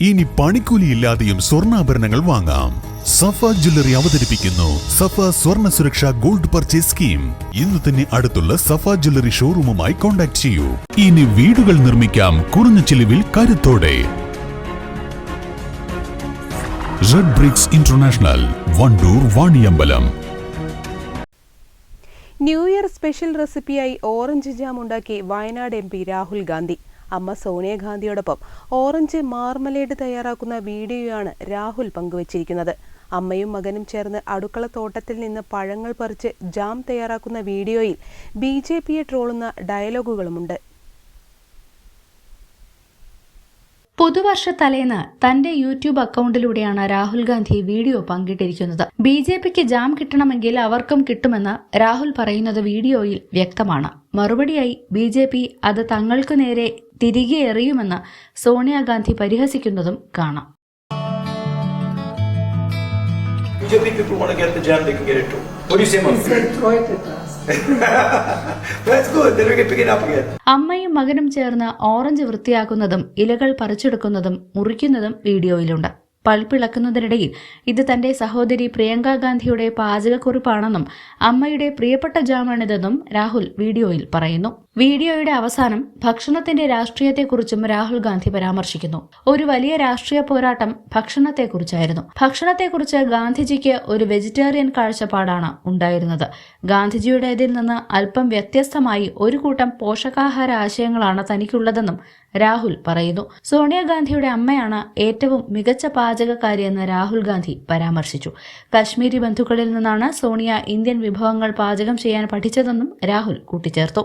ഇനി പണിക്കൂലിയില്ലാതെയും സ്വർണാഭരണങ്ങൾ വാങ്ങാം. സഫ ജ്വല്ലറി അവതരിപ്പിക്കുന്നു. സഫ സ്വർണ സുരക്ഷ ഗോൾഡ് പർച്ചേസ് സ്കീം. ഇന്ന് തന്നെ അടുത്തുള്ള സഫ ജ്വല്ലറി ഷോറൂമുമായി കോൺടാക്ട് ചെയ്യൂ. ഇനി വീടുകൾ നിർമ്മിക്കാം കുറഞ്ഞ ചിലവിൽ കരുത്തോടെ. Red bricks international Wandoor Vaniyambalam. New year special റെസിപ്പിയായി orange jam ഉണ്ടാക്കി വയനാട് എം രാഹുൽ ഗാന്ധി. അമ്മ സോണിയാഗാന്ധിയോടൊപ്പം ഓറഞ്ച് മാർമലേഡ് തയ്യാറാക്കുന്ന വീഡിയോയാണ് രാഹുൽ പങ്കുവച്ചിരിക്കുന്നത്. അമ്മയും മകനും ചേർന്ന് അടുക്കള തോട്ടത്തിൽ നിന്ന് പഴങ്ങൾ പറിച്ച് ജാം തയ്യാറാക്കുന്ന വീഡിയോയിൽ ബി ട്രോളുന്ന ഡയലോഗുകളുമുണ്ട്. പുതുവർഷ തലേന്ന് തന്റെ യൂട്യൂബ് അക്കൗണ്ടിലൂടെയാണ് രാഹുൽ ഗാന്ധി വീഡിയോ പങ്കിട്ടിരിക്കുന്നത് ബി ജെ പിക്ക് ജാം കിട്ടണമെങ്കിൽ അവർക്കും കിട്ടുമെന്ന് രാഹുൽ പറയുന്നത് വീഡിയോയിൽ വ്യക്തമാണ് മറുപടിയായി ബി ജെ പി അത് തങ്ങൾക്ക് നേരെ തിരികെ എറിയുമെന്ന് സോണിയാഗാന്ധി പരിഹസിക്കുന്നതും കാണാം BJP people want to get the jam, they can get it too. What do you say, Mom? said throw it at us. അമ്മയും മകനും ചേർന്ന് ഓറഞ്ച് വൃത്തിയാക്കുന്നതും ഇലകൾ പറിച്ചെടുക്കുന്നതും മുറിക്കുന്നതും വീഡിയോയിലുണ്ട്. പൾപ്പിളക്കുന്നതിനിടയിൽ ഇത് തന്റെ സഹോദരി പ്രിയങ്ക ഗാന്ധിയുടെ പാചകക്കുറിപ്പാണെന്നും അമ്മയുടെ പ്രിയപ്പെട്ട ജാമാണിതെന്നും രാഹുൽ വീഡിയോയിൽ പറയുന്നു. വീഡിയോയുടെ അവസാനം ഭക്ഷണത്തിന്റെ രാഷ്ട്രീയത്തെക്കുറിച്ചും രാഹുൽ ഗാന്ധി പരാമർശിക്കുന്നു. ഒരു വലിയ രാഷ്ട്രീയ പോരാട്ടം ഭക്ഷണത്തെക്കുറിച്ചായിരുന്നു. ഭക്ഷണത്തെക്കുറിച്ച് ഗാന്ധിജിക്ക് ഒരു വെജിറ്റേറിയൻ കാഴ്ചപ്പാടാണ് ഉണ്ടായിരുന്നത്. ഗാന്ധിജിയുടേതിൽ നിന്ന് അല്പം വ്യത്യസ്തമായി ഒരു കൂട്ടം പോഷകാഹാര ആശയങ്ങളാണ് തനിക്കുള്ളതെന്നും രാഹുൽ പറയുന്നു. സോണിയാഗാന്ധിയുടെ അമ്മയാണ് ഏറ്റവും മികച്ച പാചകക്കാരിയെന്ന് രാഹുൽ ഗാന്ധി പരാമർശിച്ചു. കശ്മീരി ബന്ധുക്കളിൽ നിന്നാണ് സോണിയ ഇന്ത്യൻ വിഭവങ്ങൾ പാചകം ചെയ്യാൻ പഠിച്ചതെന്നും രാഹുൽ കൂട്ടിച്ചേർത്തു.